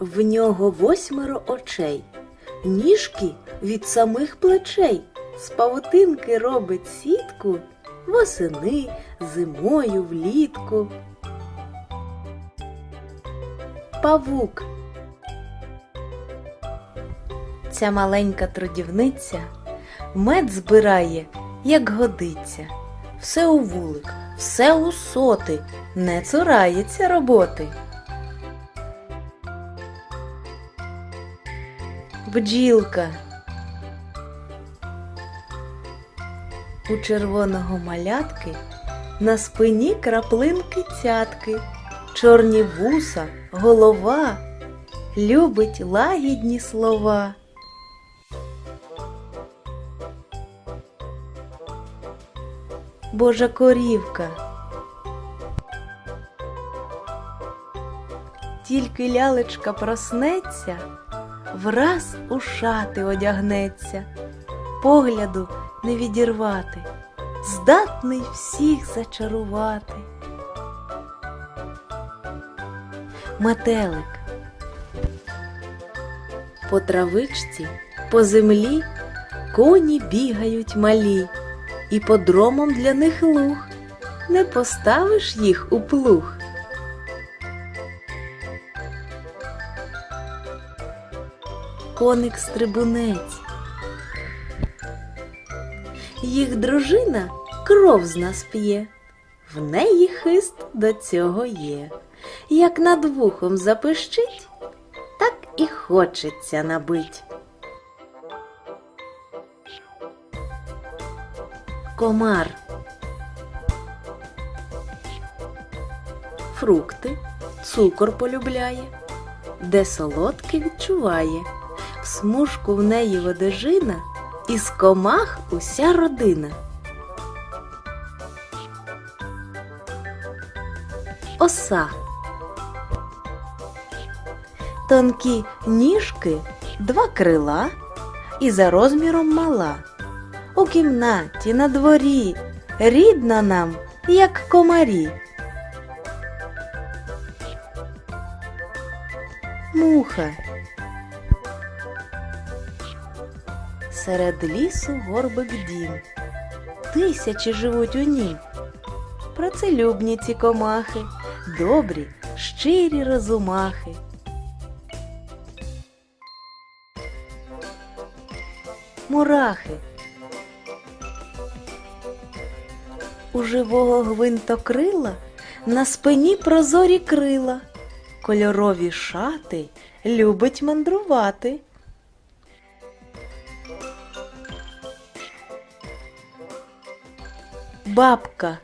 В нього восьмеро очей, ніжки від самих плечей. З павутинки робить сітку восени, зимою, влітку. Павук. Ця маленька трудівниця мед збирає, як годиться. Все у вулик, все у соти, не цурається роботи. Бджілка. У червоного малятки на спині краплинки цятки, чорні вуса, голова, любить лагідні слова. Божа корівка. Тільки лялечка проснеться, враз у шати одягнеться, погляду не відірвати, здатний всіх зачарувати. Метелик. По травичці, по землі коні бігають малі, і подромом для них луг, не поставиш їх у плуг. Коник стрибунець. Їх дружина кров з нас п'є, в неї хист до цього є. Як над вухом запищить, так і хочеться набить. Комар. Фрукти, цукор полюбляє, де солодке відчуває, в смужку в неї одежина, із комах уся родина. Оса. Тонкі ніжки, два крила і за розміром мала. У кімнаті, на дворі, рідна нам, як комарі. Муха. Серед лісу горбик дім. Тисячі живуть у нім. Працелюбні ці комахи, добрі, щирі розумахи. Мурахи. У живого гвинтокрила на спині прозорі крила, кольорові шати любить мандрувати. Бабка.